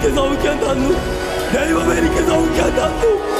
ദൈവം എനിക്ക് സൗഖ്യം തന്നു ദൈവം എനിക്ക് സൗഖ്യം തന്നു ടി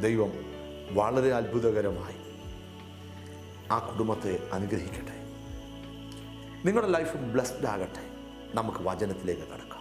ദൈവം വളരെ അത്ഭുതകരമായി ആ കുടുംബത്തെ അനുഗ്രഹിക്കട്ടെ. നിങ്ങളുടെ ലൈഫ് ബ്ലെസ്ഡ് ആകട്ടെ. നമുക്ക് വചനത്തിലേക്ക് കടക്കാം.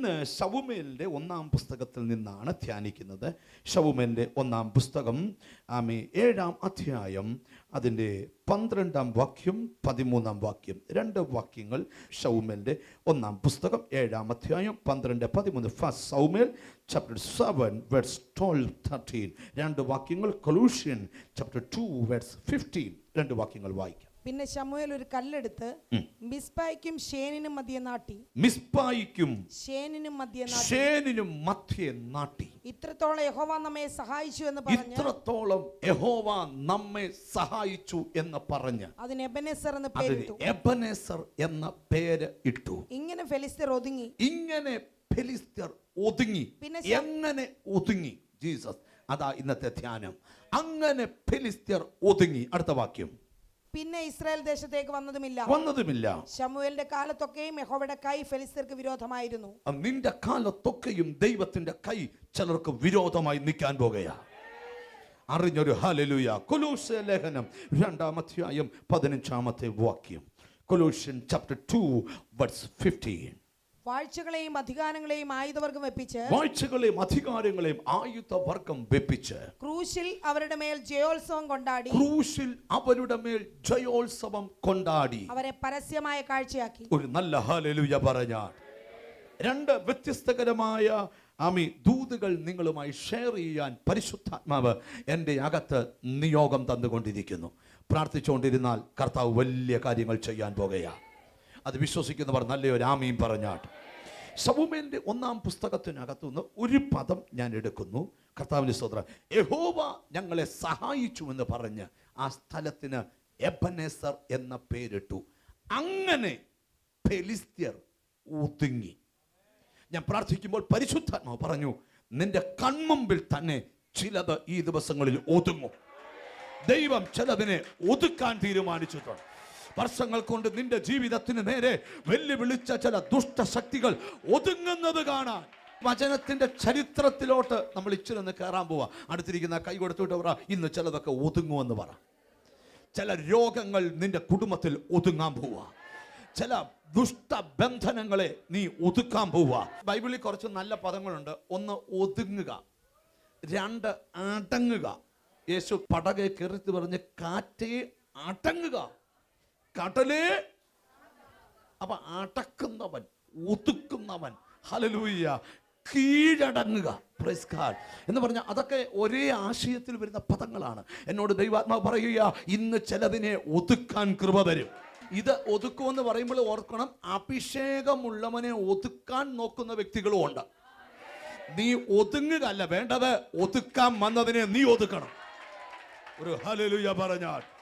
ഇന്ന് ഷവുമേലിന്റെ ഒന്നാം പുസ്തകത്തിൽ നിന്നാണ് ധ്യാനിക്കുന്നത്. ഷവുമേലിന്റെ ഒന്നാം പുസ്തകം ആമി ഏഴാം അധ്യായം അതിന്റെ പന്ത്രണ്ടാം വാക്യം പതിമൂന്നാം വാക്യം രണ്ട് വാക്യങ്ങൾ ഷൗമേലിന്റെ ഒന്നാം പുസ്തകം ഏഴാം അധ്യായം പന്ത്രണ്ട് പതിമൂന്ന്. First Samuel chapter seven words twelve thirteen രണ്ട് വാക്യങ്ങൾ Colossian chapter two words fifteen രണ്ട് വാക്യങ്ങൾ വായിക്കാം. പിന്നെ ശമുവേൽ ഒരു കല്ലെടുത്ത് മിസ്പായിക്കും ഷേനിനും മധ്യ നാട്ടി. മിസ്പായിക്കും ഷേനിനും മധ്യ നാട്ടി. ഷേനിനും മധ്യേ നാട്ടി. ഇത്രത്തോളം യഹോവ നമ്മെ സഹായിച്ചു എന്ന് പറഞ്ഞു ഇത്രത്തോളം യഹോവ നമ്മെ സഹായിച്ചു എന്ന് പറഞ്ഞു അതിന് എബനേസർ എന്ന് പേരിട്ടു പേരിട്ടു. എബനേസർ എന്ന പേര് ഇട്ടു. ഇങ്ങനെ ഫെലിസ്തർ ഒതുങ്ങി. ഇങ്ങനെ ഫെലിസ്തർ ഒതുങ്ങി. പിന്നെ എങ്ങനെ ഒതുങ്ങി? ജീസസ്. അതാ ഇന്നത്തെ ധ്യാനം. അങ്ങനെ ഫെലിസ്തർ ഒതുങ്ങി. അടുത്ത വാക്യം. പിന്നെ ഇസ്രായേൽ ദേശത്തേക്ക് വന്നതുമില്ല. വന്നതുമില്ല. ശമുവേലിന്റെ കാലത്തൊക്കെയും യഹോവയുടെ കൈ ഫെലിസ്തർക്ക് വിരോധമായിരുന്നു. നിന്റെ കാലത്തൊക്കെയും ദൈവത്തിന്റെ കൈ ചിലർക്ക് വിരോധമായി നിൽക്കാൻ പോകുകയാ. അറിഞ്ഞൊരു ഹലലുയ കൊലൂസ് ലേഖനം രണ്ടാം അധ്യായം പതിനഞ്ചാമത്തെ വാക്യം. Colossian chapter two verse fifteen വാഴ്ചകളെയും അധികാരങ്ങളെയും ആയുധവർഗം വെപ്പിച്ച് വാഴ്ചകളെയും അധികാരങ്ങളെയും ആയുധവർഗം വെപ്പിച്ച് ക്രൂശിൽ അവരുടെ മേൽ ജയോത്സവം കൊണ്ടാടി. ക്രൂശിൽ അവരുടെ മേൽ ജയോത്സവം കൊണ്ടാടി. അവരെ പരസ്യമായ കാഴ്ചയാക്കി. ഒരു നല്ല ഹാലലുയ പറഞ്ഞാൽ. രണ്ട് വ്യത്യസ്തകരമായ ആമി ദൂതുകൾ നിങ്ങളുമായി ഷെയർ ചെയ്യാൻ പരിശുദ്ധാത്മാവ് എന്റെ അകത്ത് നിയോഗം തന്നുകൊണ്ടിരിക്കുന്നു. പ്രാർത്ഥിച്ചുകൊണ്ടിരുന്നാൽ കർത്താവ് വലിയ കാര്യങ്ങൾ ചെയ്യാൻ പോകുകയാണ്. അത് വിശ്വസിക്കുന്നവർ നല്ലൊരു ആമയും പറഞ്ഞാട്ട്. സബുമേലിന്റെ ഒന്നാം പുസ്തകത്തിനകത്തു നിന്ന് ഒരു പദം ഞാൻ എടുക്കുന്നു. കർത്താവിന്റെ സ്തോത്രം. യഹോവ ഞങ്ങളെ സഹായിച്ചു എന്ന് പറഞ്ഞ് ആ സ്ഥലത്തിന് എബനേസർ എന്ന പേരിട്ടു. അങ്ങനെ ഫെലിസ്ത്യർ ഒതുങ്ങി. ഞാൻ പ്രാർത്ഥിക്കുമ്പോൾ പരിശുദ്ധാത്മാവ് പറഞ്ഞു നിന്റെ കൺമുമ്പിൽ തന്നെ ചിലത് ഈ ദിവസങ്ങളിൽ ഒതുങ്ങും. ദൈവം ചിലതിനെ ഒതുക്കാൻ തീരുമാനിച്ചിട്ടുണ്ട്. വർഷങ്ങൾ കൊണ്ട് നിന്റെ ജീവിതത്തിന് നേരെ വെല്ലുവിളിച്ച ചില ദുഷ്ടശക്തികൾ ഒതുങ്ങുന്നത് കാണാൻ. വചനത്തിന്റെ ചരിത്രത്തിലോട്ട് നമ്മൾ ഇച്ചിരി ഒന്ന് കയറാൻ പോവാ. അടുത്തിരിക്കുന്ന കൈ കൊടുത്തിട്ട് പറ ഇന്ന് ചിലതൊക്കെ ഒതുങ്ങുമെന്ന് പറ. ചില രോഗങ്ങൾ നിന്റെ കുടുംബത്തിൽ ഒതുങ്ങാൻ പോവുക ചില ദുഷ്ടബന്ധനങ്ങളെ നീ ഒതുക്കാൻ പോവുക ബൈബിളിൽ കുറച്ച് നല്ല പദങ്ങളുണ്ട്. ഒന്ന് ഒതുങ്ങുക. രണ്ട് അടങ്ങുക. യേശു പടകെ കയറി പറഞ്ഞ് കാറ്റേ അടങ്ങുക. കടലേ. അപ്പൊ അടക്കുന്നവൻ ഒതുക്കുന്നവൻ. ഹലലൂയ്യ കീഴടങ്ങുക. പ്രൈസ്. എന്ന് പറഞ്ഞാൽ അതൊക്കെ ഒരേ ആശയത്തിൽ വരുന്ന പദങ്ങളാണ്. എന്നോട് ദൈവാത്മാവ് പറയുക ഇന്ന് ചിലതിനെ ഒതുക്കാൻ കൃപ തരും. ഇത് ഒതുക്കുമെന്ന് പറയുമ്പോൾ ഓർക്കണം അഭിഷേകമുള്ളവനെ ഒതുക്കാൻ നോക്കുന്ന വ്യക്തികളും ഉണ്ട്. നീ ഒതുങ്ങുക അല്ല വേണ്ടത് ഒതുക്കാൻ വന്നതിനെ നീ ഒതുക്കണം. ഒരു ഹലലുയ പറഞ്ഞാൽ.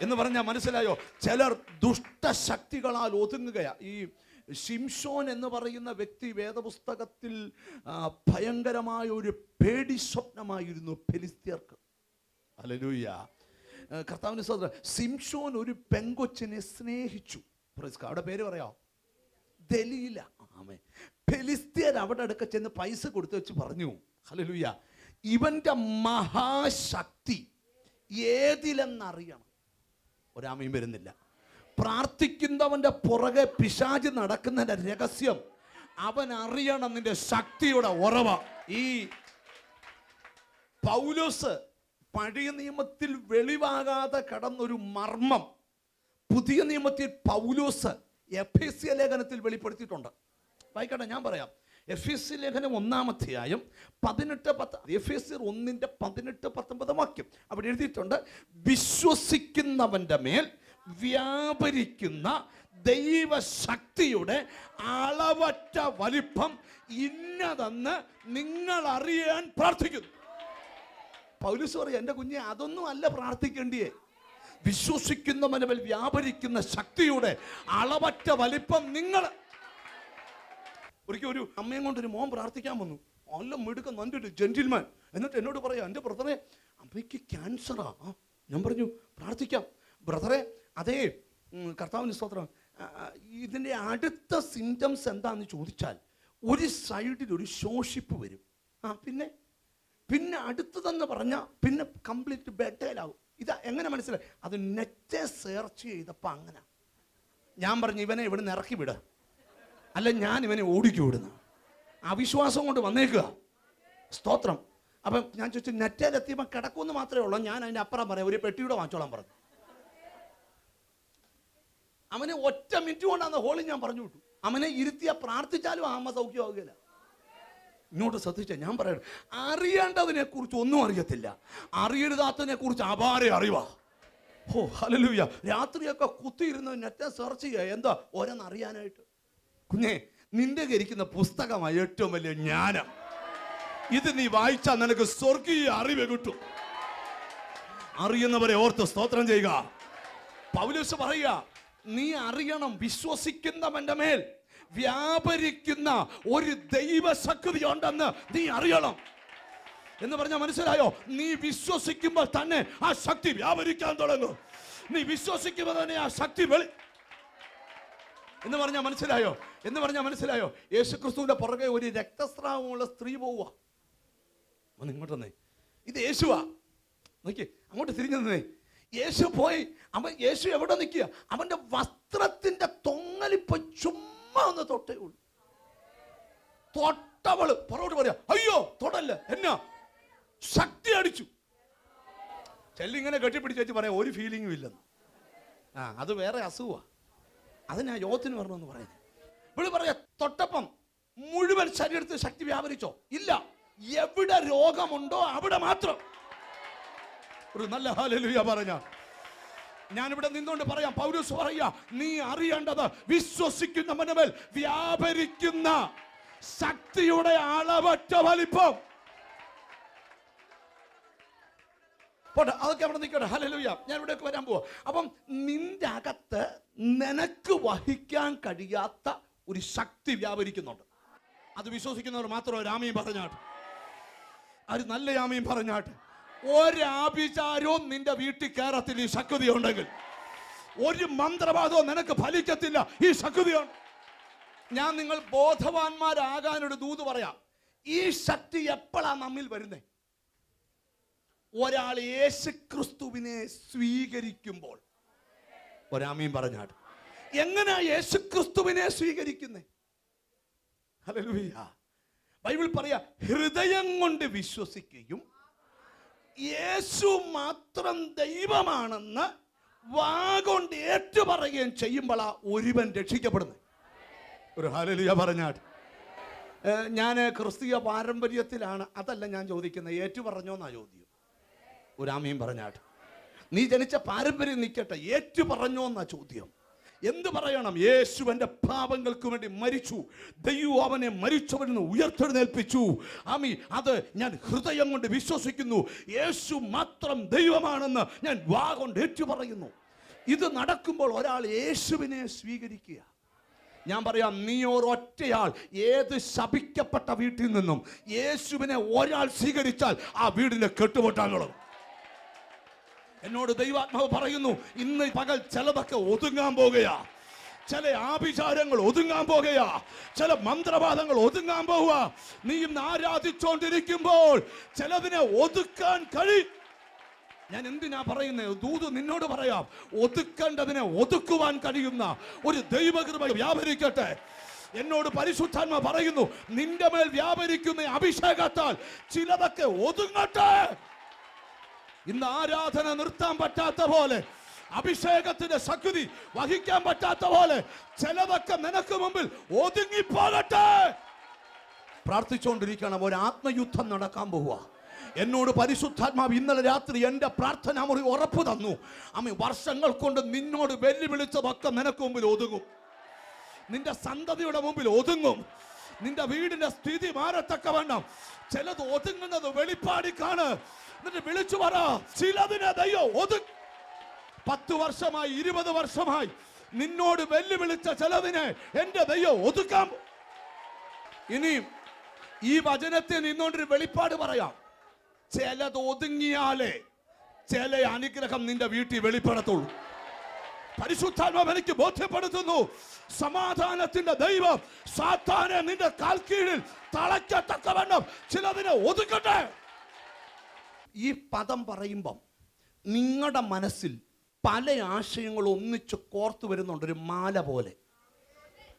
എന്ന് പറഞ്ഞാൽ മനസ്സിലായോ? ചിലർ ദുഷ്ടശക്തികളാൽ ഒതുങ്ങുകയാണ് ഈ ഷിംഷോൻ എന്ന് പറയുന്ന വ്യക്തി വേദപുസ്തകത്തിൽ ഭയങ്കരമായ ഒരു പേടി സ്വപ്നമായിരുന്നു ഫെലിസ്ത്യർക്ക്. അലലൂയ്യ കർത്താവിന് സോദര സിംഷോൻ ഒരു പെങ്കൊച്ചിനെ സ്നേഹിച്ചു. അവിടെ പേര് പറയാം ദലീല. ആമേ ഫെലിസ്ത്യർ അവിടെ അടുക്ക ചെന്ന് പൈസ കൊടുത്തു വെച്ച് പറഞ്ഞു. ഹലലുയ ഇവന്റെ മഹാശക്തി ഏതിലെന്നറിയണം? ഒരാമയും വരുന്നില്ല. പ്രാർത്ഥിക്കുന്നവന്റെ പുറകെ പിശാച് നടക്കുന്നതിന്റെ രഹസ്യം അവൻ അറിയണം നിന്റെ ശക്തിയുടെ ഉറവ. ഈ പൗലോസ് പഴയ നിയമത്തിൽ വെളിവാകാതെ കടന്നൊരു മർമ്മം പുതിയ നിയമത്തിൽ പൗലോസ് എഫ് ലേഖനത്തിൽ വെളിപ്പെടുത്തിയിട്ടുണ്ട്. വായിക്കട്ടെ ഞാൻ പറയാം. എഫ് എസ് സി ലേഖനം ഒന്നാമധ്യായം പതിനെട്ട് പത്ത് എഫ് എസ് സി ഒന്നിന്റെ പതിനെട്ട് പത്തൊമ്പത് വാക്യം അവിടെ എഴുതിയിട്ടുണ്ട്. വിശ്വസിക്കുന്നവന്റെ മേൽ വ്യാപരിക്കുന്ന ദൈവശക്തിയുടെ അളവറ്റ വലിപ്പം ഇന്നതെന്ന് നിങ്ങൾ അറിയാൻ പ്രാർത്ഥിക്കുന്നു. പൗലൂസ് പറയും എന്റെ കുഞ്ഞെ അതൊന്നും അല്ല പ്രാർത്ഥിക്കേണ്ടിയേ. വിശ്വസിക്കുന്ന മേൽ വ്യാപരിക്കുന്ന ശക്തിയുടെ അളവറ്റ വലിപ്പം നിങ്ങൾ ഒരിക്കൽ ഒരു അമ്മയും കൊണ്ട് ഒരു മോൻ പ്രാർത്ഥിക്കാൻ വന്നു. നല്ല മിടുക്കം നല്ലൊരു ജെന്റിൽമാൻ എന്നിട്ട് എന്നോട് പറയാം എന്റെ ബ്രദറെ അമ്മയ്ക്ക് ക്യാൻസറാ ഞാൻ പറഞ്ഞു പ്രാർത്ഥിക്കാം. ബ്രദറെ അതേ കർത്താവിന് സ്തോത്രം. ഇതിന്റെ അടുത്ത സിംറ്റംസ് എന്താണെന്ന് ചോദിച്ചാൽ ഒരു സൈഡിൽ ഒരു ശോഷിപ്പ് വരും. ആ പിന്നെ? പിന്നെ അടുത്തതെന്ന് പറഞ്ഞാൽ പിന്നെ കംപ്ലീറ്റ് ബെഡേലാവും ഇതാ എങ്ങനെ മനസ്സിലായി? അത് നെറ്റ് സെർച്ച് ചെയ്തപ്പോൾ അങ്ങനെ. ഞാൻ പറഞ്ഞു ഇവനെ ഇവിടെ നിന്ന് ഇറക്കി വിടുക അല്ല ഞാൻ ഇവനെ ഓടിക്കു അവിശ്വാസം കൊണ്ട് വന്നേക്കുക. സ്തോത്രം. അപ്പം ഞാൻ ചോദിച്ചു നെറ്റേലെത്തിയപ്പോൾ കിടക്കുമെന്ന് മാത്രമേ ഉള്ളൂ. ഞാൻ അതിന്റെ അപ്പുറം പറയാം. ഒരു പെട്ടിയുടെ വാങ്ങിച്ചോളാൻ പറഞ്ഞു. അവനെ ഒറ്റ മിനിറ്റ് കൊണ്ടാന്ന് ഹോളിൽ ഞാൻ പറഞ്ഞു വിട്ടു. അവനെ ഇരുത്തിയ പ്രാർത്ഥിച്ചാലും ആമ സൗഖ്യമാവുകയില്ല. ഇങ്ങോട്ട് ശ്രദ്ധിച്ച ഞാൻ പറയണം അറിയേണ്ടതിനെ കുറിച്ച് ഒന്നും അറിയത്തില്ല. അറിയരുതാത്തതിനെ കുറിച്ച് അപാര അറിവാ. ഓ ഹലലൂയ രാത്രിയൊക്കെ കുത്തിയിരുന്ന് നെറ്റ സെർച്ച് ചെയ്യുക. എന്താ? ഓരോന്ന് അറിയാനായിട്ട്. കുഞ്ഞെ നിന്റെ കരിക്കുന്ന പുസ്തകമാണ് ഏറ്റവും വലിയ ജ്ഞാനം. ഇത് നീ വായിച്ചാൽ നിനക്ക് സ്വർഗീയ അറിവ് കിട്ടും. അറിയുന്നവരെ ഓർത്ത് സ്തോത്രം ചെയ്യുക. പൗലോസ് പറയുക നീ അറിയണം വിശ്വസിക്കുന്നവന്റെ മേൽ വ്യാപരിക്കുന്ന ഒരു ദൈവശക്തി ഉണ്ടെന്ന് നീ അറിയണം. എന്ന് പറഞ്ഞാൽ മനസ്സിലായോ? നീ വിശ്വസിക്കുമ്പോൾ തന്നെ ആ ശക്തി വ്യാപരിക്കാൻ തുടങ്ങും. നീ വിശ്വസിക്കുമ്പോൾ തന്നെ ആ ശക്തി വെളി എന്ന് പറഞ്ഞാൽ മനസ്സിലായോ? എന്ന് പറഞ്ഞാൽ മനസ്സിലായോ? യേശു ക്രിസ്തുവിന്റെ പുറകെ ഒരു രക്തസ്രാവമുള്ള സ്ത്രീ പോവുക ഒന്ന് ഇങ്ങോട്ട് വന്നേ. ഇത് യേശുവാ. നോക്കി അങ്ങോട്ട് തിരിഞ്ഞു നിന്നേ യേശു പോയി. അവൻ യേശു എവിടെ നിൽക്കുക? അവന്റെ വസ്ത്രത്തിന്റെ തൊങ്ങലിപ്പോൾ ചുമ്മാ ഒന്ന് തൊട്ടേ ഉള്ളൂ. തൊട്ടവൾ പുറകോട്ട് പറയാ അയ്യോ തൊടല്ല എന്നാ? ശക്തി അടിച്ചു. ചെല്ലിങ്ങനെ കെട്ടിപ്പിടിച്ച് വെച്ച് പറയാം ഒരു ഫീലിംഗും ഇല്ലെന്ന്. ആ അത് വേറെ അസുഖമാ അതിനാ യോഗത്തിന് വരണമെന്ന് പറയുന്നത്. ഇവിടെ പറയാ തൊട്ടപ്പം മുഴുവൻ ശരീരത്തിൽ ശക്തി വ്യാപരിച്ചോ? ഇല്ല. എവിടെ രോഗമുണ്ടോ അവിടെ മാത്രം. ഒരു നല്ല ഹാലലുയ പറഞ്ഞ. ഞാനിവിടെ നിന്നുകൊണ്ട് പറയാം പൗരസ് പറയാ നീ അറിയേണ്ടത് വിശ്വസിക്കുന്ന മനമേൽ വ്യാപരിക്കുന്ന ശക്തിയുടെ അളവറ്റ വലിപ്പം. പോട്ടെ അതൊക്കെ അവിടെ നിൽക്കട്ടെ. ഹലലുയ ഞാൻ ഇവിടേക്ക് വരാൻ പോവാം. അപ്പം നിന്റെ അകത്ത് നിനക്ക് വഹിക്കാൻ കഴിയാത്ത ഒരു ശക്തി വ്യാപരിക്കുന്നുണ്ട്. അത് വിശ്വസിക്കുന്നവർ മാത്രമേ രാമയും പറഞ്ഞാട്ട്. അത് നല്ല രാമയും പറഞ്ഞാട്ട്. ഒരാഭിചാരവും നിന്റെ വീട്ടിൽ കയറത്തില്ല ഈ ശക്തി ഉണ്ടെങ്കിൽ ഒരു മന്ത്രവാദവും നിനക്ക് ഫലിക്കത്തില്ല ഈ ശക്തിയുണ്ട്. ഞാൻ നിങ്ങൾ ബോധവാന്മാരാകാനൊരു ദൂത് പറയാം. ഈ ശക്തി എപ്പോഴാണ് നമ്മിൽ വരുന്നേ? ഒരാൾ യേശു ക്രിസ്തുവിനെ സ്വീകരിക്കുമ്പോൾ. ഒരാമീൻ പറഞ്ഞാട്ട് എങ്ങനെയാ യേശു ക്രിസ്തുവിനെ സ്വീകരിക്കുന്നേ? ബൈബിൾ പറയാ ഹൃദയം കൊണ്ട് വിശ്വസിക്കുകയും യേശു മാത്രം ദൈവമാണെന്ന് വാഗൊണ്ട് ഏറ്റുപറയുകയും ചെയ്യുമ്പോഴാ ഒരുവൻ രക്ഷിക്കപ്പെടുന്നത് ഒരു ഹാലലിയ പറഞ്ഞാട്ട് ഞാൻ ക്രിസ്തീയ പാരമ്പര്യത്തിലാണ് അതല്ല ഞാൻ ചോദിക്കുന്നത് ഏറ്റു പറഞ്ഞോന്നാ ചോദ്യം. ഒരാമയും പറഞ്ഞാട്ട് നീ ജനിച്ച പാരമ്പര്യം നിൽക്കട്ടെ ഏറ്റു പറഞ്ഞോ എന്നാ ചോദ്യം. എന്ത് പറയണം? യേശുവിന്റെ പാപങ്ങൾക്ക് വേണ്ടി മരിച്ചു. ദൈവം അവനെ മരിച്ചവരിൽ നിന്ന് ഉയർത്തെഴുന്നേൽപ്പിച്ചു. ആമി അത് ഞാൻ ഹൃദയം കൊണ്ട് വിശ്വസിക്കുന്നു. യേശു മാത്രം ദൈവമാണെന്ന് ഞാൻ വാ കൊണ്ട് ഏറ്റു പറയുന്നു. ഇത് നടക്കുമ്പോൾ ഒരാൾ യേശുവിനെ സ്വീകരിക്കുക. ഞാൻ പറയാം നീ ഒരൊറ്റയാൾ ഏത് ശപിക്കപ്പെട്ട വീട്ടിൽ നിന്നും യേശുവിനെ ഒരാൾ സ്വീകരിച്ചാൽ ആ വീടിനെ കെട്ടുപൊട്ടാനുള്ളത് എന്നോട് ദൈവാത്മാവ് പറയുന്നു ഇന്ന് പകൽ ചിലതൊക്കെ ഒതുങ്ങാൻ പോകുകയാ. ചില ആഭിചാരങ്ങൾ ഒതുങ്ങാൻ പോകുകയാ. ചില മന്ത്രവാദങ്ങൾ ഒതുങ്ങാൻ പോവുക നീ ഇന്ന് ആരാധിച്ചുകൊണ്ടിരിക്കുമ്പോൾ ചിലതിനെ ഒതുക്കാൻ കഴിയും ഞാൻ എന്തിനാ പറയുന്നത് ദൂത് നിന്നോട് പറയാം ഒതുക്കേണ്ടതിനെ ഒതുക്കുവാൻ കഴിയുന്ന ഒരു ദൈവകൃപ വ്യാപരിക്കട്ടെ. എന്നോട് പരിശുദ്ധാത്മ പറയുന്നു നിന്റെ മേൽ വ്യാപരിക്കുന്ന അഭിഷേകത്താൽ ചിലതൊക്കെ ഒതുങ്ങട്ടെ. ഇന്ന് ആരാധന നിർത്താൻ പറ്റാത്ത പോലെ അഭിഷേകത്തിന്റെ ശക്തി വഹിക്കാൻ പറ്റാത്ത പോലെ ചിലതൊക്കെ നിനക്ക് മുമ്പിൽ ഒതുങ്ങിപ്പോകട്ടെ. പ്രാർത്ഥിച്ചുകൊണ്ടിരിക്കണം ഒരു ആത്മയുദ്ധം നടക്കാൻ പോവുക. എന്നോട് പരിശുദ്ധാത്മാവ് ഇന്നലെ രാത്രി എന്റെ പ്രാർത്ഥന മുറി ഉറപ്പ് തന്നു. അമ്മ വർഷങ്ങൾ കൊണ്ട് നിന്നോട് വെല്ലുവിളിച്ചതൊക്കെ നിനക്ക് മുമ്പിൽ ഒതുങ്ങും. നിന്റെ സന്തതിയുടെ മുമ്പിൽ ഒതുങ്ങും. നിന്റെ വീടിന്റെ സ്ഥിതി മാറത്തക്ക വേണം ചിലത് ഒതുങ്ങുന്നത് വെളിപ്പാടി കാണ് എന്നിട്ട് വിളിച്ചു പറ ചിലതിനെ ദൈവം ഒതു പത്ത് വർഷമായി ഇരുപത് വർഷമായി നിന്നോട് വെല്ലുവിളിച്ച ചിലതിനെ എന്റെ ദൈവം ഒതുക്കാം ഇനിയും ഈ വചനത്തെ നിന്നോണ്ടൊരു വെളിപ്പാട് പറയാം. ചിലത് ഒതുങ്ങിയാലേ ചില അനുഗ്രഹം നിന്റെ വീട്ടിൽ വെളിപ്പെടത്തുള്ളൂ. പരിശുദ്ധാത്മാവ് എനിക്ക് ബോധ്യപ്പെടുത്തുന്നു സമാധാനത്തിന്റെ ദൈവം സാത്താനെ നിന്റെ കാൽക്കീഴിൽ കീഴിൽ തളയ്ക്കത്തക്കവണ്ണം ചിലതിനെ ഒതുക്കട്ടെ. ഈ പദം പറയുമ്പം നിങ്ങളുടെ മനസ്സിൽ പല ആശയങ്ങൾ ഒന്നിച്ച് കോർത്തു വരുന്നുണ്ട് ഒരു മാല പോലെ.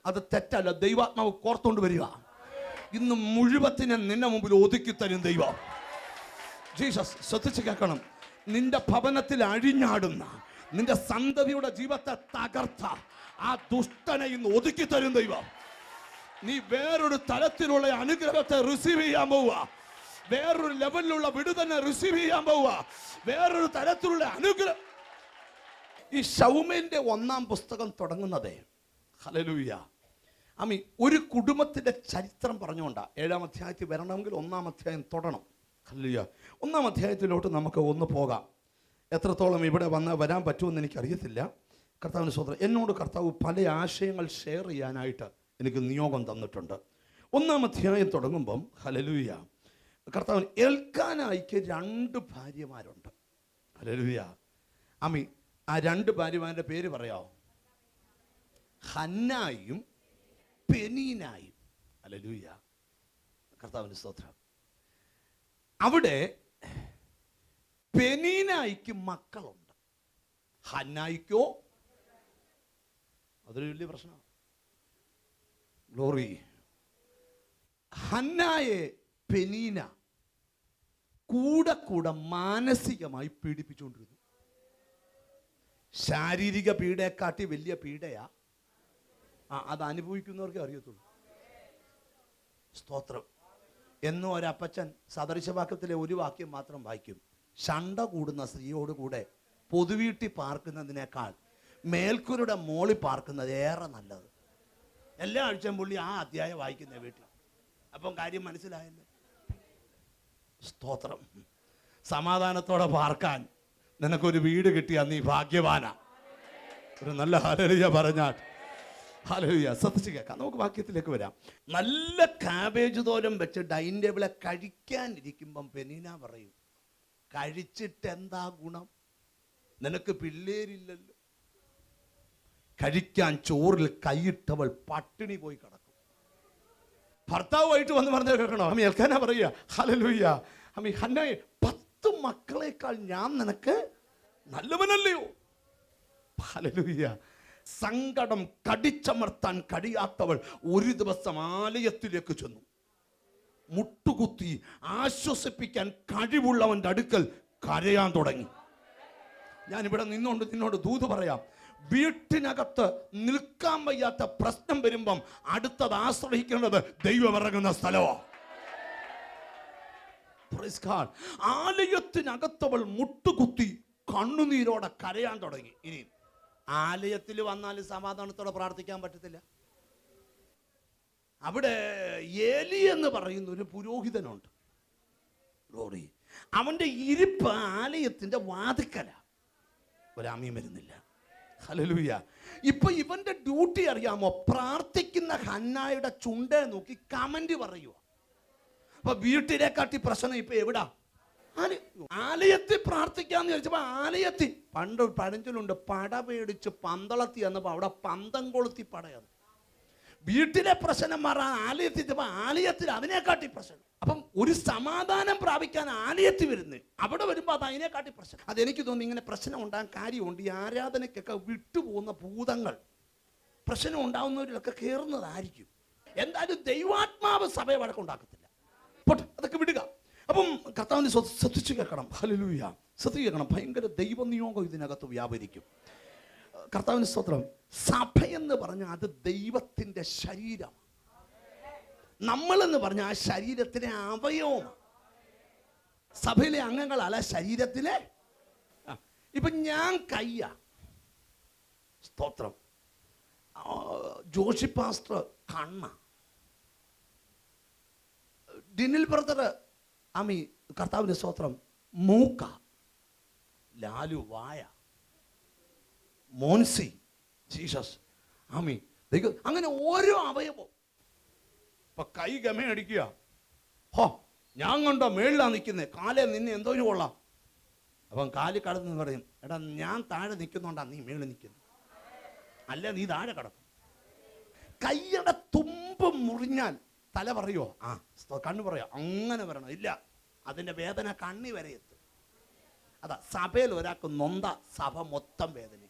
അത് തെറ്റല്ല ദൈവാത്മാവ് കോർത്തുകൊണ്ട് വരിക. ഇന്ന് മുഴുവത്തിനെ നിന്നെ മുമ്പിൽ ഒതുക്കി തരും ദൈവം. ജീസസ് ശ്രദ്ധിച്ച് കേൾക്കണം. നിന്റെ ഭവനത്തിൽ അഴിഞ്ഞാടുന്ന നിന്റെ സന്തതിയുടെ ജീവിതത്തെ തകർത്ത ആ ദുഷ്ടനെ ഇന്ന് ഒതുക്കി തരും ദൈവം. നീ വേറൊരു തലത്തിലുള്ള അനുഗ്രഹത്തെ റിസീവ് ചെയ്യാൻ പോവുക. വേറൊരു ലെവലിലുള്ള വിടുതന്നെ റിസീവ് ചെയ്യാൻ പോവുക. വേറൊരു തരത്തിലുള്ള അനുഗ്രഹം. ഈ ഷൗമേന്റെ ഒന്നാം പുസ്തകം തുടങ്ങുന്നതേ. ഹലലൂയ അമ്മി ഒരു കുടുംബത്തിന്റെ ചരിത്രം പറഞ്ഞുകൊണ്ടാ ഏഴാം അധ്യായത്തിൽ വരണമെങ്കിൽ ഒന്നാം അധ്യായം തൊടണം. ഹലലൂയ ഒന്നാം അധ്യായത്തിലോട്ട് നമുക്ക് ഒന്ന് പോകാം. എത്രത്തോളം ഇവിടെ വന്ന് വരാൻ പറ്റുമെന്ന് എനിക്കറിയത്തില്ല. കർത്താവിന് സ്വതന്ത്രം എന്നോട് കർത്താവ് പല ആശയങ്ങൾ ഷെയർ ചെയ്യാനായിട്ട് എനിക്ക് നിയോഗം തന്നിട്ടുണ്ട്. ഒന്നാം അധ്യായം തുടങ്ങുമ്പം ഹലലൂയ കർത്താവിന് ഏൽക്കാനായിക്ക് രണ്ട് ഭാര്യമാരുണ്ട്. ഹലലൂയ അമ്മി ആ രണ്ട് ഭാര്യമാരുടെ പേര് പറയാമോ ഹന്നായും പെനീനായും. അലലൂയ കർത്താവിന് സ്തോത്രം. അവിടെ പെനീനായിക്ക് മക്കളുണ്ട്. ഹന്നായിക്കോ? അതൊരു വലിയ പ്രശ്നമാണ്. ഗ്ലോറി ഹന്നായെ പെനീന കൂടെ കൂടെ മാനസികമായി പീഡിപ്പിച്ചുകൊണ്ടിരുന്നു. ശാരീരിക പീഡയെക്കാട്ടി വലിയ പീഡയാ. ആ അത് അനുഭവിക്കുന്നവർക്കേ അറിയത്തുള്ളൂ. സ്തോത്രം. എന്നും ഒരപ്പച്ചൻ സദൃശവാക്യത്തിലെ ഒരു വാക്യം മാത്രം വായിക്കും. ശണ്ട കൂടുന്ന സ്ത്രീയോട് കൂടെ പൊതുവീട്ടി പാർക്കുന്നതിനേക്കാൾ മേൽക്കൂരുടെ മോളി പാർക്കുന്നത് ഏറെ നല്ലത്. എല്ലാ ആഴ്ചയും പുള്ളി ആ അധ്യായം വായിക്കുന്ന വീട്ടിൽ. അപ്പം കാര്യം മനസ്സിലായല്ലോ? സ്തോത്രം. സമാധാനത്തോടെ പാർക്കാൻ നിനക്കൊരു വീട് കിട്ടിയ നീ ഭാഗ്യവാന. ഒരു നല്ല ഹലരിയ പറഞ്ഞാൽ. ഹലരിയ ശ്രദ്ധിച്ച് കേൾക്കാം. നമുക്ക് വാക്യത്തിലേക്ക് വരാം. നല്ല കാബേജ് തോരം വെച്ച് ഡൈനിങ് ടേബിളെ കഴിക്കാനിരിക്കുമ്പം പെനീന പറയും കഴിച്ചിട്ട് എന്താ ഗുണം? നിനക്ക് പിള്ളേരില്ലല്ലോ. കഴിക്കാൻ ചോറിൽ കൈയിട്ടവൾ പട്ടിണി പോയി കിടക്കും. ഭർത്താവുമായിട്ട് വന്ന് പറഞ്ഞ കേൾക്കണോ? അമ്മ ഏൽക്കാനാ പറയുക. ഹലലൂയ്യ അമ്മ ഹന്ന പത്ത് മക്കളെക്കാൾ ഞാൻ നിനക്ക് നല്ലവനല്ലയോ? ഹലലൂയ്യ സങ്കടം കടിച്ചമർത്താൻ കഴിയാത്തവൾ ഒരു ദിവസം ആലയത്തിലേക്ക് ചെന്നു. മുട്ടുകുത്തി ആശ്വസിപ്പിക്കാൻ കഴിവുള്ളവന്റെ അടുക്കൽ കരയാൻ തുടങ്ങി. ഞാനിവിടെ നിന്നോണ്ട് നിന്നോട് ദൂത് പറയാം. വീട്ടിനകത്ത് നിൽക്കാൻ വയ്യാത്ത പ്രശ്നം വരുമ്പം അടുത്തത് ആശ്രയിക്കേണ്ടത് ദൈവം ഇറങ്ങുന്ന സ്ഥലമാണ് ആലയത്തിനകത്തവൾ മുട്ടുകുത്തി കണ്ണുനീരോടെ കരയാൻ തുടങ്ങി. ഇനി ആലയത്തിൽ വന്നാൽ സമാധാനത്തോടെ പ്രാർത്ഥിക്കാൻ പറ്റത്തില്ല. അവിടെ ഏലി എന്ന് പറയുന്ന ഒരു പുരോഹിതനുണ്ട്. റോറി അവന്റെ ഇരിപ്പ് ആലയത്തിന്റെ വാതിക്കല. ഒരാമിയും വരുന്നില്ല. ഹലലൂയ ഇപ്പൊ ഇവന്റെ ഡ്യൂട്ടി അറിയാമോ? പ്രാർത്ഥിക്കുന്ന ഹന്നായുടെ ചുണ്ടേ നോക്കി കമന്റ് പറയുക. അപ്പൊ വീട്ടിലെ കാട്ടി പ്രശ്നം ഇപ്പൊ എവിടാ? ആല- ആലയത്തിൽ പ്രാർത്ഥിക്കാന്ന് ചോദിച്ചപ്പോ ആലയത്തിൽ പണ്ട് പഴഞ്ചൊല്ലുണ്ട് പട പേടിച്ച് പന്തളത്തി എന്നപ്പോ അവിടെ പന്തം കൊളുത്തി പടയാണ്. വീട്ടിലെ പ്രശ്നം മാറാൻ ആലയത്തിൽ ആലയത്തിൽ അതിനെക്കാട്ടി പ്രശ്നം. അപ്പം ഒരു സമാധാനം പ്രാപിക്കാൻ ആലയത്തിൽ വരുന്നു അവിടെ വരുമ്പോൾ അത് അതിനെക്കാട്ടി പ്രശ്നം. അതെനിക്ക് തോന്നുന്നു ഇങ്ങനെ പ്രശ്നം ഉണ്ടാകാൻ കാര്യമുണ്ട്. ഈ ആരാധനയ്ക്കൊക്കെ വിട്ടുപോകുന്ന ഭൂതങ്ങൾ പ്രശ്നം ഉണ്ടാകുന്നവരിലൊക്കെ കയറുന്നതായിരിക്കും. എന്തായാലും ദൈവാത്മാവ് സഭയെ വഴക്കുണ്ടാക്കത്തില്ല ഉണ്ടാക്കത്തില്ല. അതൊക്കെ വിടുക. അപ്പം കർത്താവിന് ശ്ര- ശ്രദ്ധിച്ചു കേൾക്കണം. ഹലലൂയ ശ്രദ്ധിച്ചു കേൾക്കണം. ഭയങ്കര ദൈവനിയോഗം ഇതിനകത്ത് വ്യാപരിക്കും. കർത്താവിന് സ്തോത്രം സഭ എന്ന് പറഞ്ഞാൽ അത് ദൈവത്തിന്റെ ശരീരം. നമ്മളെന്ന് പറഞ്ഞാൽ ആ ശരീരത്തിലെ അവയവമാണ് സഭയിലെ അംഗങ്ങളല്ല ശരീരത്തിലെ ഇപ്പൊ ഞാൻ കയ്യ. സ്തോത്രം. ജോഷി പാസ്റ്റർ കണ്ണ. ഡിനിൽ ബ്രദർ ആമി കർത്താവിന്റെ സ്തോത്രം മൂക്ക. ലാലു വായ. മോൻസി ജീസസ് ആമി അങ്ങനെ ഓരോ അവയവം. ഇപ്പൊ കൈ ഗമയടിക്കുക ഹോ ഞാൻ കണ്ടോ മേളിലാ നിൽക്കുന്നത് കാലേ നിന്നെ എന്തോ കൊള്ളാം. അപ്പം കാൽ കടന്നു പറയും എടാ ഞാൻ താഴെ നിൽക്കുന്നോണ്ടാ നീ മേളിൽ നിൽക്കുന്നു. അല്ല നീ താഴെ കിടക്കും. കൈയുടെ തുമ്പ് മുറിഞ്ഞാൽ തല പറയോ ആ കണ്ണു പറയോ അങ്ങനെ വരണം. ഇല്ല അതിന്റെ വേദന കണ്ണി വരെ എത്തും. അതാ സഭയിൽ ഒരാൾക്ക് നൊന്ത സഭ മൊത്തം വേദനിക്കും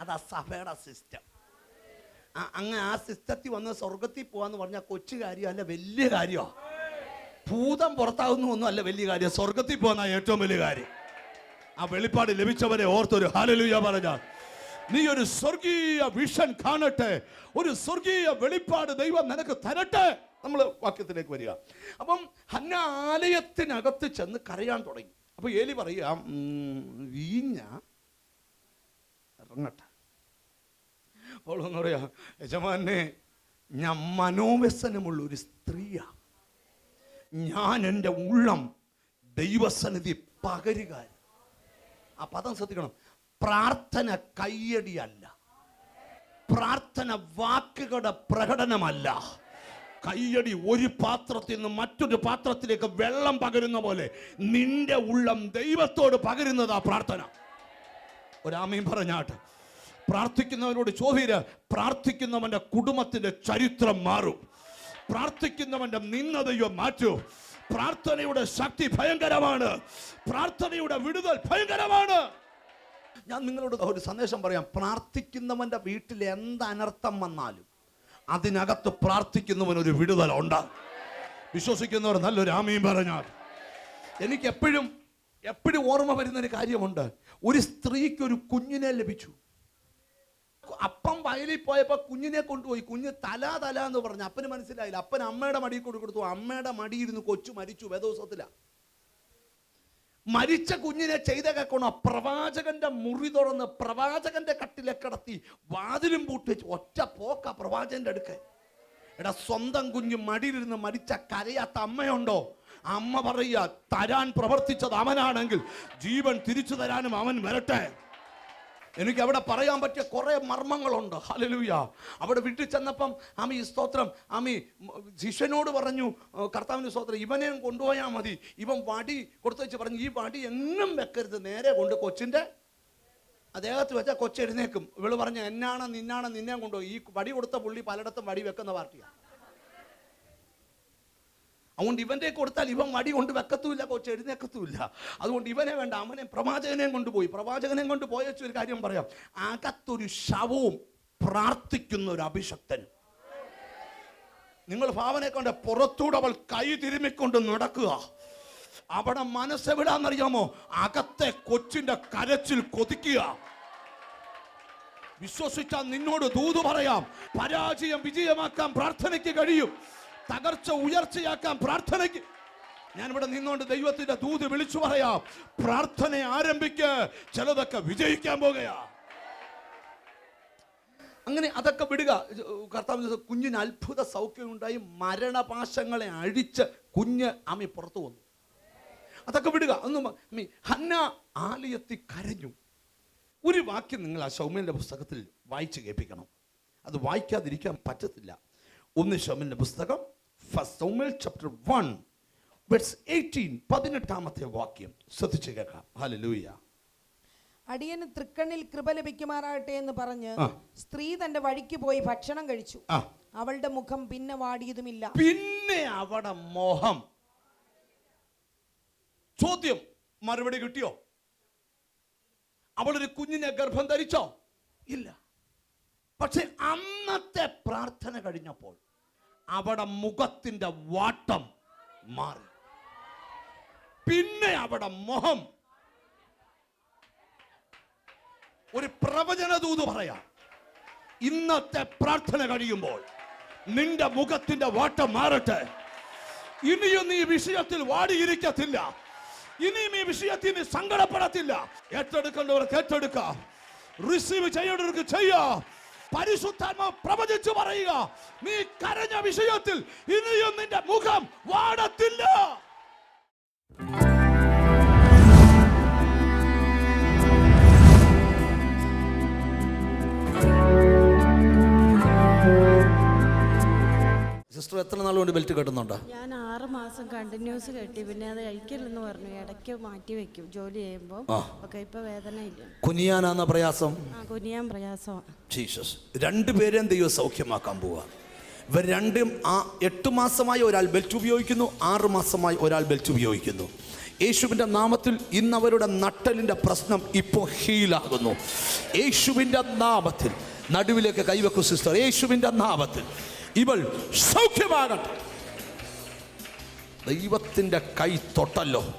അതാ സഭയുടെ സിസ്റ്റം. അങ്ങനെ ആ സിസ്റ്റത്തിൽ വന്ന് സ്വർഗത്തിൽ പോവാന്ന് പറഞ്ഞാൽ കൊച്ചു കാര്യം അല്ല വലിയ കാര്യമാണ് ഭൂതം പുറത്താകുന്നു ഒന്നും അല്ല വലിയ കാര്യം. സ്വർഗത്തിൽ പോകുന്ന ഏറ്റവും വലിയ കാര്യം. ആ വെളിപ്പാട് ലഭിച്ചവരെ ഓർത്തൊരു ഹാലലുയ പറഞ്ഞാൽ നീ ഒരു സ്വർഗീയ വിഷൻ കാണട്ടെ. ഒരു സ്വർഗീയ വെളിപ്പാട് ദൈവം നിനക്ക് തരട്ടെ. നമ്മൾ വാക്യത്തിലേക്ക് വരിക. അപ്പം ഹന്ന ആലയത്തിനകത്ത് ചെന്ന് കരയാൻ തുടങ്ങി. അപ്പൊ ഏലി പറയുക "ഉം, വീഞ്ഞ ഇറങ്ങട്ടെ. അവൾ എന്ന് പറയാ യജമാനെ ഞാൻ മനോവ്യസനമുള്ള ഒരു സ്ത്രീയാണ് ഞാൻ എന്റെ ഉള്ളം ദൈവസന്നിധി പകരുക ആ പദം ശ്രദ്ധിക്കണം. പ്രാർത്ഥന കയ്യടിയല്ല. പ്രാർത്ഥന വാക്കുകളുടെ പ്രകടനമല്ല. കയ്യടി ഒരു പാത്രത്തിൽ നിന്ന് മറ്റൊരു പാത്രത്തിലേക്ക് വെള്ളം പകരുന്ന പോലെ നിന്റെ ഉള്ളം ദൈവത്തോട് പകരുന്നതാ പ്രാർത്ഥന. ഒരാമയും പറഞ്ഞാട്ട് പ്രാർത്ഥിക്കുന്നവനോട് ചോദിര് പ്രാർത്ഥിക്കുന്നവന്റെ കുടുംബത്തിന്റെ ചരിത്രം മാറും. പ്രാർത്ഥിക്കുന്നവന്റെ നിന്നതയോ മാറ്റൂ. പ്രാർത്ഥനയുടെ ശക്തി ഭയങ്കരമാണ്. പ്രാർത്ഥനയുടെ വിടുതൽ ഭയങ്കരമാണ്. ഞാൻ നിങ്ങളോട് ഒരു സന്ദേശം പറയാം. പ്രാർത്ഥിക്കുന്നവന്റെ വീട്ടിൽ എന്ത് അനർത്ഥം വന്നാലും അതിനകത്ത് പ്രാർത്ഥിക്കുന്നവൻ ഒരു വിടുതൽ ഉണ്ട്. വിശ്വസിക്കുന്നവർ നല്ലൊരു ആമയും പറഞ്ഞാൽ. എനിക്ക് എപ്പോഴും എപ്പോഴും ഓർമ്മ വരുന്നൊരു കാര്യമുണ്ട്. ഒരു സ്ത്രീക്ക് ഒരു കുഞ്ഞിനെ ലഭിച്ചു. അപ്പം വയലിൽ പോയപ്പോൾ കുഞ്ഞിനെ കൊണ്ടുപോയി. കുഞ്ഞ് തല തല എന്ന് പറഞ്ഞു. അപ്പന് മനസ്സിലായില്ല. അപ്പൻ അമ്മയുടെ മടിയിൽ കൊണ്ട് കൊടുത്തു. അമ്മയുടെ മടിയിരുന്ന് കൊച്ചു മരിച്ചു വേദോസത്തില മരിച്ച കുഞ്ഞിനെ ചെയ്ത കേൾക്കണോ പ്രവാചകന്റെ മുറി തുറന്ന് പ്രവാചകന്റെ കട്ടിലെ കടത്തി വാതിലും പൂട്ടി വെച്ച് ഒറ്റ പോക്ക പ്രവാചകന്റെ അടുക്ക എടാ സ്വന്തം കുഞ്ഞ് മടിയിലിരുന്ന് മരിച്ച കരയാത്ത അമ്മയുണ്ടോ? അമ്മ പറയുക തരാൻ പ്രവർത്തിച്ചത് അവനാണെങ്കിൽ ജീവൻ തിരിച്ചു തരാനും അവൻ വരട്ടെ. എനിക്ക് അവിടെ പറയാൻ പറ്റിയ കുറെ മർമ്മങ്ങളുണ്ട്. ഹലലൂയ അവിടെ വീട്ടിൽ ചെന്നപ്പം ഈ സ്തോത്രം ആമി ശിഷ്യനോട് പറഞ്ഞു കർത്താവിന്റെ സ്തോത്രം ഇവനെ കൊണ്ടുപോയാൽ മതി. ഇവൻ വടി കൊടുത്തു വെച്ച് പറഞ്ഞു ഈ വടി എങ്ങും വെക്കരുത്. നേരെ കൊണ്ട് കൊച്ചിന്റെ അദ്ദേഹത്ത് വെച്ചാൽ കൊച്ചെഴുന്നേക്കും ഇവൾ പറഞ്ഞു എന്നാണ് നിന്നാണ് നിന്നെ കൊണ്ടുപോയി. ഈ വടി കൊടുത്ത പുള്ളി പലയിടത്തും വടി വെക്കുന്ന പാർട്ടിയാണ് അതുകൊണ്ട് ഇവന്റെ കൊടുത്താൽ ഇവൻ വടി കൊണ്ട് വെക്കത്തുമില്ല കൊച്ചു എഴുന്നേക്കത്തുമില്ല. അതുകൊണ്ട് ഇവനെ വേണ്ട അവനെ പ്രവാചകനെയും കൊണ്ടുപോയി. പ്രവാചകനെയും കൊണ്ട് പോയ ഒരു കാര്യം പറയാം. അകത്തൊരു ശവവും പ്രാർത്ഥിക്കുന്ന ഒരു അഭിഷക്തനും നിങ്ങൾ ഭാവനെ കൊണ്ട് പുറത്തൂടെ അവൾ കൈ തിരുമിക്കൊണ്ട് നടക്കുക. അവിടെ മനസ്സെവിടാന്നറിയാമോ അകത്തെ കൊച്ചിന്റെ കരച്ചിൽ കൊതിക്കുക. വിശ്വസിച്ചാൽ നിന്നോട് ദൂത് പറയാം. പരാജയം വിജയമാക്കാൻ പ്രാർത്ഥനയ്ക്ക് കഴിയും. തകർച്ച ഉയർച്ചയാക്കാൻ പ്രാർത്ഥനയ്ക്ക്. ഞാൻ ഇവിടെ നിന്നുകൊണ്ട് ദൈവത്തിന്റെ ദൂത് വിളിച്ചു പറയാം. പ്രാർത്ഥന ആരംഭിക്ക്. ചിലതൊക്കെ വിജയിക്കാൻ പോകുകയാ. അങ്ങനെ അതൊക്കെ വിടുക. കർത്താവ് കുഞ്ഞിന് അത്ഭുത സൗഖ്യമുണ്ടായി മരണപാശങ്ങളെ അഴിച്ച് കുഞ്ഞ് അമ്മി പുറത്തു വന്നു. അതൊക്കെ വിടുക. ഒന്നും അമ്മി ഹന്ന ആലയത്തിൽ കരഞ്ഞു. ഒരു വാക്യം നിങ്ങൾ ആ ഷൗമ്യന്റെ പുസ്തകത്തിൽ വായിച്ച് കേൾപ്പിക്കണം. അത് വായിക്കാതിരിക്കാൻ പറ്റത്തില്ല. ഒന്ന് ഷൗമ്യന്റെ പുസ്തകം first chapter one verse eighteen പതിനെട്ടാമത്തെ വാക്യം. ശ്രദ്ധിച്ചു കേൾക്കാം. ഹല്ലേലൂയ അടിയന് തൃക്കണ്ണിൽ കൃപ ലഭിക്കുമാറാകട്ടെ എന്ന് പറഞ്ഞ് സ്ത്രീ തന്റെ വഴിക്ക് പോയി ഭക്ഷണം കഴിച്ചു. അവളുടെ മുഖം പിന്നെ വാടിയതുമില്ല. പിന്നെ അവിടെ മോഹം. ചോദ്യം മറുപടി കിട്ടിയോ? അവളൊരു കുഞ്ഞിനെ ഗർഭം ധരിച്ചോ? ഇല്ല. പക്ഷെ അന്നത്തെ പ്രാർത്ഥന കഴിഞ്ഞപ്പോൾ അവിടെ മുഖത്തിന്റെ വാട്ടം മാറി. പിന്നെ അവിടെ മുഖം. ഒരു പ്രവചന ദൂത് പറയാം ഇന്നത്തെ പ്രാർത്ഥന കഴിയുമ്പോൾ നിന്റെ മുഖത്തിന്റെ വാട്ടം മാറട്ടെ. ഇനിയും നീ വിഷയത്തിൽ വാടിയിരിക്കത്തില്ല. ഇനിയും ഈ വിഷയത്തിൽ നീ സങ്കടപ്പെടത്തില്ല. ഏറ്റെടുക്കേണ്ടവർക്ക് ഏറ്റെടുക്കാം. റിസീവ് ചെയ്യേണ്ടവർക്ക് ചെയ്യാം. പരിശുദ്ധാത്മ പ്രവചിച്ചു പറയുക നീ കരഞ്ഞ വിഷയത്തിൽ ഇനിയും നിന്റെ മുഖം വാടത്തില്ല. സിസ്റ്റർ എത്ര നാൾ കൊണ്ട് ബെൽറ്റ് കെട്ടുന്നുണ്ടോ? ഞാൻ ആറ് മാസം കണ്ടിന്യൂസ് കെട്ടി. പിന്നെ അത് കഴിക്കില്ലെന്ന് പറഞ്ഞു. ഇടയ്ക്ക് മാറ്റി വെക്കും ജോലി ചെയ്യുമ്പോൾ. ഒക്കെ ഇപ്പൊ വേദന ഇല്ല കുനിയാനാന്ന പ്രയാസം? ആ കുനിയാൻ പ്രയാസം ജീസസ്. രണ്ടുപേരെയും ദൈവം സൗഖ്യമാക്കാൻ പോവാ. ഇവർ രണ്ടും ആ എട്ട് മാസമായി ഒരാൾ ബെൽറ്റ് ഉപയോഗിക്കുന്നു ആറ് മാസമായി ഒരാൾ ബെൽറ്റ് ഉപയോഗിക്കുന്നു. യേശുവിന്റെ നാമത്തിൽ ഇന്ന് അവരുടെ നട്ടലിന്റെ പ്രശ്നം ഇപ്പോൾ ഹീലാകുന്നു. യേശുവിന്റെ നാമത്തിൽ നടുവിലേക്ക് കൈവെക്കും സിസ്റ്റർ. യേശുവിന്റെ നാമത്തിൽ. ഇവൾ സൗഖ്യമാകട്ടെ. ദൈവത്തിന്റെ കൈ തൊട്ടല്ലോ.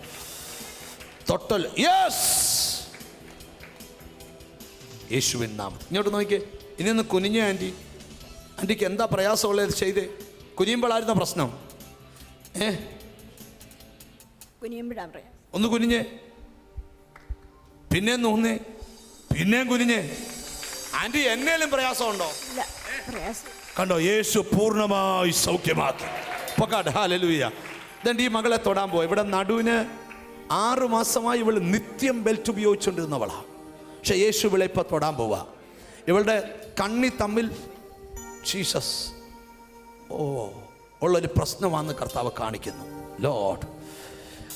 തൊട്ടൽ. യെസ് യേശുവിൻ നാമം. ഇങ്ങോട്ട് നോക്കിയേ ഇനി ഒന്ന് കുനിഞ്ഞ ആന്റി. ആന്റിക്ക് എന്താ പ്രയാസമുള്ളത് ചെയ്തേ? കുനിയുമ്പോഴായിരുന്ന പ്രശ്നം? ഏ? ഒന്ന് കുനിഞ്ഞേ. പിന്നെ നൂന്നേ പിന്നെയും കുനിഞ്ഞേ. ആന്റി എന്നേലും പ്രയാസമുണ്ടോ? ഇല്ല പ്രയാസം കണ്ടോ യേശു പൂർണമായി സൗഖ്യമാക്കി. പൊക്കാട്ടെ ഹാലലൂയ ഇതെന്റെ ഈ മകളെ തൊടാൻ പോയി ഇവിടെ നടുവിന് ആറു മാസമായി ഇവൾ നിത്യം ബെൽറ്റ് ഉപയോഗിച്ചുകൊണ്ടിരുന്നവളാണ് പക്ഷെ യേശു ഇവളെ ഇപ്പം തൊടാൻ പോവാ. ഇവളുടെ കണ്ണി തമ്മിൽ ജീസസ് ഓ ഉള്ളൊരു പ്രശ്നമാണെന്ന് കർത്താവ് കാണിക്കുന്നു. ലോഡ്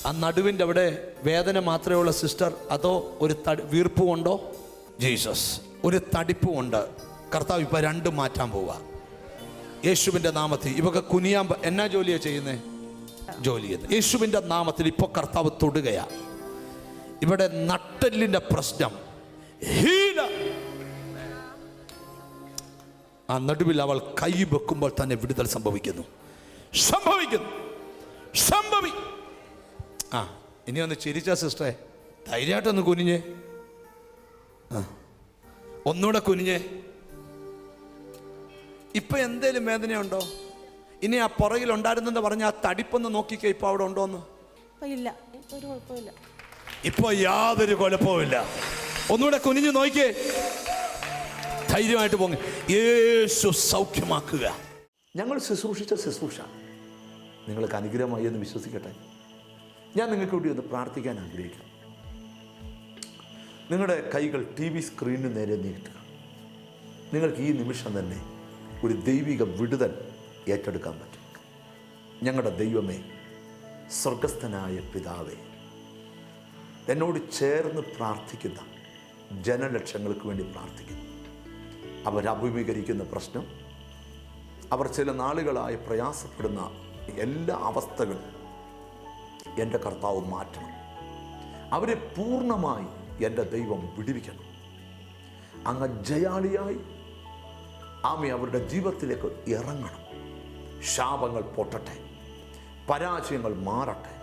ആ നടുവിന്റെ അവിടെ വേദന മാത്രമേ ഉള്ള സിസ്റ്റർ അതോ ഒരു തടി വീർപ്പുമുണ്ടോ? ജീസസ് ഒരു തടിപ്പുമുണ്ട്. കർത്താവ് ഇപ്പം രണ്ടും മാറ്റാൻ പോവുക യേശുവിന്റെ നാമത്തിൽ. ഇവക്ക് കുനിയാൻ എന്നാ ജോലിയാ ചെയ്യുന്നേ? ജോലി ചെയ്യുന്നത്. യേശുവിന്റെ നാമത്തിൽ ഇപ്പോൾ കർത്താവ് തൊടുകയാ. ഇവിടെ നട്ടലിന്റെ പ്രശ്നം. ഹീല. ആ നടുവിൽ അവൾ കൈ വെക്കുമ്പോൾ തന്നെ വിടുതൽ സംഭവിക്കുന്നു. സംഭവിക്കുന്നു. സംഭവി. ആ ഇനി ഒന്ന് ചിരിച്ച സിസ്റ്ററെ. ധൈര്യമായിട്ടൊന്ന് കുനിഞ്ഞേ. ആ ഒന്നുകൂടെ കുനിഞ്ഞേ. ഇപ്പൊ എന്തേലും വേദനയുണ്ടോ? ഇനി ആ പുറകിൽ ഉണ്ടായിരുന്നെന്ന് പറഞ്ഞ ആ തടിപ്പൊന്ന് നോക്കിക്കേ ഇപ്പൊ അവിടെ ഉണ്ടോന്ന്. എന്ന് ഇല്ല. ഇപ്പൊ ഒരു കുഴപ്പമില്ല ഇപ്പൊ യാതൊരു കുഴപ്പവുമില്ല. ഒന്നുകൂടെ കുനിഞ്ഞു നോക്കിയേ. ധൈര്യമായിട്ട് പോങ്ങ. യേശു സൗഖ്യമാക്കുക. ഞങ്ങൾ ശുശ്രൂഷിച്ച ശുശ്രൂഷ. നിങ്ങൾക്ക് അനുഗ്രഹമായി എന്ന് വിശ്വസിക്കട്ടെ. ഞാൻ നിങ്ങൾക്ക് വേണ്ടി ഒന്ന് പ്രാർത്ഥിക്കാൻ ആഗ്രഹിക്കുന്നു നിങ്ങളുടെ കൈകൾ ടി വി സ്ക്രീനിന് നേരെ നീട്ടുക. നിങ്ങൾക്ക് ഈ നിമിഷം തന്നെ ഒരു ദൈവിക വിടുതൽ ഏറ്റെടുക്കാൻ പറ്റും. ഞങ്ങളുടെ ദൈവമേ സ്വർഗസ്ഥനായ പിതാവേ എന്നോട് ചേർന്ന് പ്രാർത്ഥിക്കുന്ന ജനലക്ഷങ്ങൾക്ക് വേണ്ടി പ്രാർത്ഥിക്കുന്നു. അവർ അഭിമുഖീകരിക്കുന്ന പ്രശ്നം അവർ ചില നാളുകളായി പ്രയാസപ്പെടുന്ന എല്ലാ അവസ്ഥകളും എന്റെ കർത്താവ് മാറ്റണം. അവരെ പൂർണമായി എന്റെ ദൈവം വിടുവിക്കണം. അങ്ങ് ജയാളിയായി ആമി അവരുടെ ജീവിതത്തിലേക്ക് ഇറങ്ങണം. ശാപങ്ങൾ പൊട്ടട്ടെ. പരാജയങ്ങൾ മാറട്ടെ.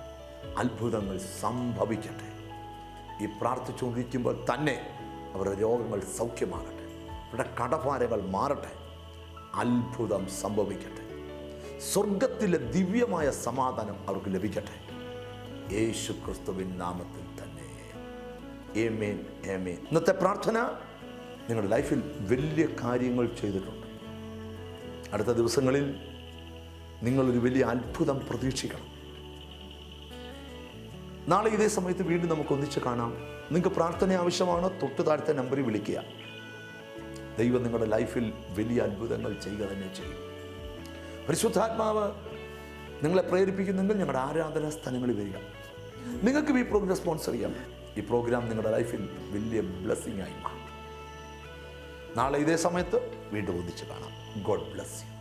അത്ഭുതങ്ങൾ സംഭവിക്കട്ടെ. ഈ പ്രാർത്ഥിച്ചുകൊണ്ടിരിക്കുമ്പോൾ തന്നെ അവരുടെ രോഗങ്ങൾ സൗഖ്യമാകട്ടെ. അവരുടെ കടഭാരങ്ങൾ മാറട്ടെ. അത്ഭുതം സംഭവിക്കട്ടെ. സ്വർഗത്തിലെ ദിവ്യമായ സമാധാനം അവർക്ക് ലഭിക്കട്ടെ. യേശു ക്രിസ്തുവിൻ നാമത്തിൽ തന്നെ. ഇന്നത്തെ പ്രാർത്ഥന നിങ്ങളുടെ ലൈഫിൽ വലിയ കാര്യങ്ങൾ ചെയ്തിട്ടുണ്ട്. അടുത്ത ദിവസങ്ങളിൽ നിങ്ങളൊരു വലിയ അത്ഭുതം പ്രതീക്ഷിക്കണം. നാളെ ഇതേ സമയത്ത് വീണ്ടും നമുക്ക് ഒന്നിച്ച് കാണാം. നിങ്ങൾക്ക് പ്രാർത്ഥന ആവശ്യമാണ്? തൊട്ട് താഴത്തെ നമ്പറിൽ വിളിക്കുക. ദൈവം നിങ്ങളുടെ ലൈഫിൽ വലിയ അത്ഭുതങ്ങൾ ചെയ്യുക തന്നെ ചെയ്യും. പരിശുദ്ധാത്മാവ് നിങ്ങളെ പ്രേരിപ്പിക്കുന്നെങ്കിൽ ഞങ്ങളുടെ ആരാധനാ സ്ഥലങ്ങളിൽ വരിക. നിങ്ങൾക്ക് ഈ പ്രോഗ്രാം സ്പോൺസർ ചെയ്യാം. ഈ പ്രോഗ്രാം നിങ്ങളുടെ ലൈഫിൽ വലിയ ബ്ലെസ്സിങ് ആയി മാറും. നാളെ ഇതേ സമയത്ത് വീണ്ടും ഒന്നിച്ച് കാണാം. God bless you